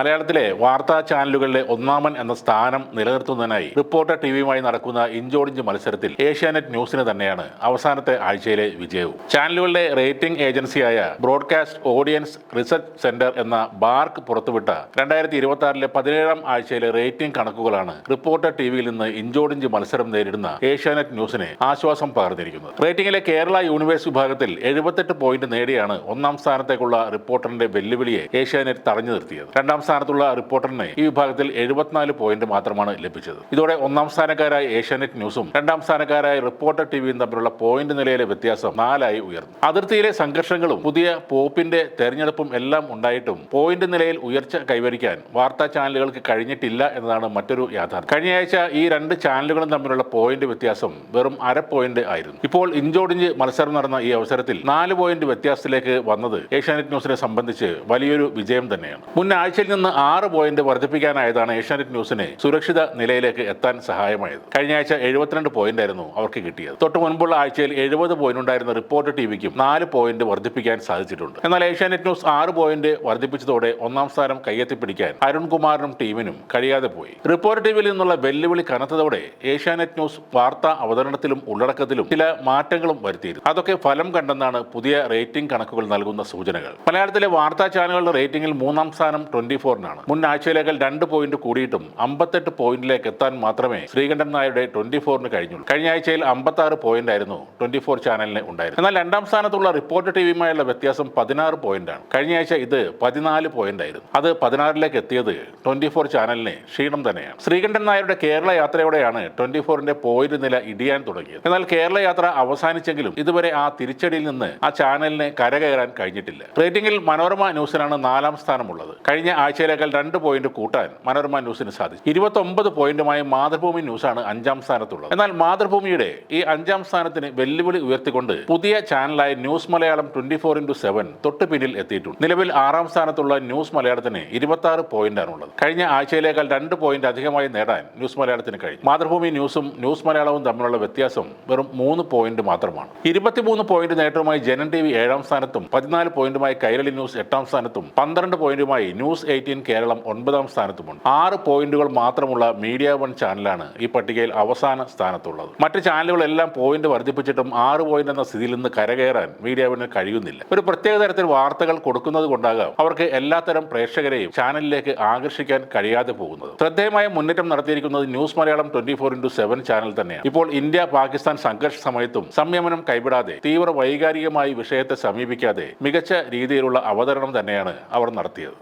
മലയാളത്തിലെ വാർത്താ ചാനലുകളിലെ ഒന്നാമൻ എന്ന സ്ഥാനം നിലനിർത്തുന്നതിനായി റിപ്പോർട്ടർ ടിവിയുമായി നടക്കുന്ന ഇഞ്ചോടിഞ്ച് മത്സരത്തിൽ ഏഷ്യാനെറ്റ് ന്യൂസിന് തന്നെയാണ് അവസാനത്തെ ആഴ്ചയിലെ വിജയവും. ചാനലുകളുടെ റേറ്റിംഗ് ഏജൻസിയായ ബ്രോഡ്കാസ്റ്റ് ഓഡിയൻസ് റിസർച്ച് സെന്റർ എന്ന ബാർക്ക് പുറത്തുവിട്ട രണ്ടായിരത്തി ഇരുപത്തി ആറിലെ പതിനേഴാം ആഴ്ചയിലെ റേറ്റിംഗ് കണക്കുകളാണ് റിപ്പോർട്ടർ ടിവിയിൽ നിന്ന് ഇഞ്ചോടിഞ്ച് മത്സരം നേരിടുന്ന ഏഷ്യാനെറ്റ് ന്യൂസിനെ ആശ്വാസം പകർന്നിരിക്കുന്നത്. റേറ്റിംഗിലെ കേരള യൂണിവേഴ്സ് വിഭാഗത്തിൽ എഴുപത്തെട്ട് പോയിന്റ് നേടിയാണ് ഒന്നാം സ്ഥാനത്തേക്കുള്ള റിപ്പോർട്ടറിന്റെ വെല്ലുവിളിയെ ഏഷ്യാനെറ്റ് തടഞ്ഞു നിർത്തിയത്. രണ്ടാം സ്ഥാനത്തുള്ള റിപ്പോർട്ടറിന് ഈ വിഭാഗത്തിൽ എഴുപത്തിനാല് പോയിന്റ് മാത്രമാണ് ലഭിച്ചത്. ഇതോടെ ഒന്നാം സ്ഥാനക്കാരായ ഏഷ്യാനെറ്റ് ന്യൂസും രണ്ടാം സ്ഥാനക്കാരായ റിപ്പോർട്ടർ ടിവിയും തമ്മിലുള്ള പോയിന്റ് നിലയിലെ വ്യത്യാസം നാലായി ഉയർന്നു. അതിർത്തിയിലെ സംഘർഷങ്ങളും പുതിയ പോപ്പിന്റെ തെരഞ്ഞെടുപ്പും എല്ലാം ഉണ്ടായിട്ടും പോയിന്റ് നിലയിൽ ഉയർച്ച കൈവരിക്കാൻ വാർത്താ ചാനലുകൾക്ക് കഴിഞ്ഞിട്ടില്ല എന്നതാണ് മറ്റൊരു യാഥാർത്ഥ്യം. കഴിഞ്ഞയാഴ്ച ഈ രണ്ട് ചാനലുകളും തമ്മിലുള്ള പോയിന്റ് വ്യത്യാസം വെറും അര പോയിന്റ് ആയിരുന്നു. ഇപ്പോൾ ഇഞ്ചോടിഞ്ച് മത്സരം നടന്ന ഈ അവസരത്തിൽ നാല് പോയിന്റ് വ്യത്യാസത്തിലേക്ക് വന്നത് ഏഷ്യാനെറ്റ് ന്യൂസിനെ സംബന്ധിച്ച് വലിയൊരു വിജയം തന്നെയാണ്. മുൻ ആഴ്ചയിൽ നിന്ന് ആറ് പോയിന്റ് വർദ്ധിപ്പിക്കാനായതാണ് ഏഷ്യാനെറ്റ് ന്യൂസിനെ സുരക്ഷിത നിലയിലേക്ക് എത്താൻ സഹായമായത്. കഴിഞ്ഞ ആഴ്ച എഴുപത്തിരണ്ട് പോയിന്റ് ആയിരുന്നു അവർക്ക് കിട്ടിയത്. തൊട്ട് മുൻപുള്ള ആഴ്ചയിൽ എഴുപത് പോയിന്റ് ഉണ്ടായിരുന്ന റിപ്പോർട്ട് ടിവിക്കും നാല് പോയിന്റ് വർദ്ധിപ്പിക്കാൻ സാധിച്ചിട്ടുണ്ട്. എന്നാൽ ഏഷ്യാനെറ്റ് ന്യൂസ് ആറ് പോയിന്റ് വർദ്ധിപ്പിച്ചതോടെ ഒന്നാം സ്ഥാനം കയ്യെത്തിപ്പിടിക്കാൻ അരുൺകുമാറിനും ടീമിനും കഴിയാതെ പോയി. റിപ്പോർട്ട് ടിവിയിൽ നിന്നുള്ള വെല്ലുവിളി കനത്തതോടെ ഏഷ്യാനെറ്റ് ന്യൂസ് വാർത്താ അവതരണത്തിലും ഉള്ളടക്കത്തിലും ചില മാറ്റങ്ങളും വരുത്തിയിരുന്നു. അതൊക്കെ ഫലം കണ്ടെന്നാണ് പുതിയ റേറ്റിംഗ് കണക്കുകൾ നൽകുന്ന സൂചനകൾ. മലയാളത്തിലെ വാർത്താ ചാനലുകളുടെ റേറ്റിംഗിൽ മൂന്നാം സ്ഥാനം ട്വന്റി ഫോറിനാണ്. മുൻ ആഴ്ചയിലേക്കാൾ രണ്ട് പോയിന്റ് കൂടിയിട്ടും അമ്പത്തെട്ട് പോയിന്റിലേക്ക് എത്താൻ മാത്രമേ ശ്രീകണ്ഠൻ നായരുടെ ട്വന്റി ഫോറിന് കഴിഞ്ഞുള്ളൂ. കഴിഞ്ഞ ആഴ്ചയിൽ അമ്പത്തി ആറ് പോയിന്റ് ആയിരുന്നു ട്വന്റി ഫോർ ചാനലിന് ഉണ്ടായിരുന്നത്. എന്നാൽ രണ്ടാം സ്ഥാനത്തുള്ള റിപ്പോർട്ട് ടിവിയുമായുള്ള വ്യത്യാസം പതിനാറ് പോയിന്റാണ്. കഴിഞ്ഞ ആഴ്ച ഇത് പതിനാല് പോയിന്റ് ആയിരുന്നു അത് പതിനാറിലേക്ക് എത്തിയത് ട്വന്റി ഫോർ ചാനലിന് ക്ഷീണം തന്നെയാണ്. ശ്രീകണ്ഠൻ നായരുടെ കേരള യാത്രയോടെയാണ് ട്വന്റി ഫോറിന്റെ പോയിന്റ് നില ഇടിയാൻ തുടങ്ങിയത്. എന്നാൽ കേരള യാത്ര അവസാനിച്ചെങ്കിലും ഇതുവരെ ആ തിരിച്ചടിയിൽ നിന്ന് ആ ചാനലിന് കരകയറാൻ കഴിഞ്ഞിട്ടില്ല. റേറ്റിംഗിൽ മനോരമ ന്യൂസിനാണ് നാലാം സ്ഥാനമുള്ളത്. കഴിഞ്ഞ ആഴ്ചയിലേക്കാൾ രണ്ട് പോയിന്റ് കൂട്ടാൻ മനോരമ ന്യൂസിന് സാധിച്ചു. ഇരുപത്തൊമ്പത് പോയിന്റുമായി മാതൃഭൂമി ന്യൂസാണ് അഞ്ചാം സ്ഥാനത്തുള്ളത്. എന്നാൽ മാതൃഭൂമിയുടെ ഈ അഞ്ചാം സ്ഥാനത്തിന് വെല്ലുവിളി ഉയർത്തിക്കൊണ്ട് പുതിയ ചാനലായ news Malayalam twenty four into seven തൊട്ട് പിന്നിൽ എത്തിയിട്ടുണ്ട്. നിലവിൽ ആറാം സ്ഥാനത്തുള്ള ന്യൂസ് മലയാളത്തിന് ഇരുപത്തി ആറ് പോയിന്റാണ് ഉള്ളത് കഴിഞ്ഞ ആഴ്ചയിലേക്കാൾ രണ്ട് പോയിന്റ് അധികമായി നേടാൻ ന്യൂസ് മലയാളത്തിന് കഴിയും മാതൃഭൂമി ന്യൂസും ന്യൂസ് മലയാളവും തമ്മിലുള്ള വ്യത്യാസം വെറും മൂന്ന് പോയിന്റ് മാത്രമാണ്. ഇരുപത്തിമൂന്ന് പോയിന്റ് നേട്ടവുമായി ജനൻ ടി വി ഏഴാം സ്ഥാനത്തും പതിനാല് പോയിന്റുമായി കൈരളി ന്യൂസ് എട്ടാം സ്ഥാനത്തും പന്ത്രണ്ട് പോയിന്റുമായി ന്യൂസ് എയ്റ്റീൻ കേരളം ഒൻപതാം സ്ഥാനത്തുമുണ്ട്. ആറ് പോയിന്റുകൾ മാത്രമുള്ള മീഡിയ വൺ ചാനലാണ് ഈ പട്ടികയിൽ അവസാന സ്ഥാനത്തുള്ളത്. മറ്റ് ചാനലുകളെല്ലാം പോയിന്റ് വർദ്ധിപ്പിച്ചിട്ടും ആറ് പോയിന്റ് എന്ന സ്ഥിതിയിൽ നിന്ന് കരകയറാൻ മീഡിയ വണ്ണിന് കഴിയുന്നില്ല. ഒരു പ്രത്യേക തരത്തിൽ വാർത്തകൾ കൊടുക്കുന്നത് കൊണ്ടാകാം അവർക്ക് എല്ലാത്തരം പ്രേക്ഷകരെയും ചാനലിലേക്ക് ആകർഷിക്കാൻ കഴിയാതെ പോകുന്നത്. ശ്രദ്ധേയമായ മുന്നേറ്റം നടത്തിയിരിക്കുന്നത് news Malayalam twenty four into seven channel തന്നെയാണ്. ഇപ്പോൾ ഇന്ത്യ പാകിസ്ഥാൻ സംഘർഷ സമയത്തും സംയമനം കൈവിടാതെ തീവ്ര വൈകാരികമായി വിഷയത്തെ സമീപിക്കാതെ മികച്ച രീതിയിലുള്ള അവതരണം തന്നെയാണ് അവർ നടത്തിയത്.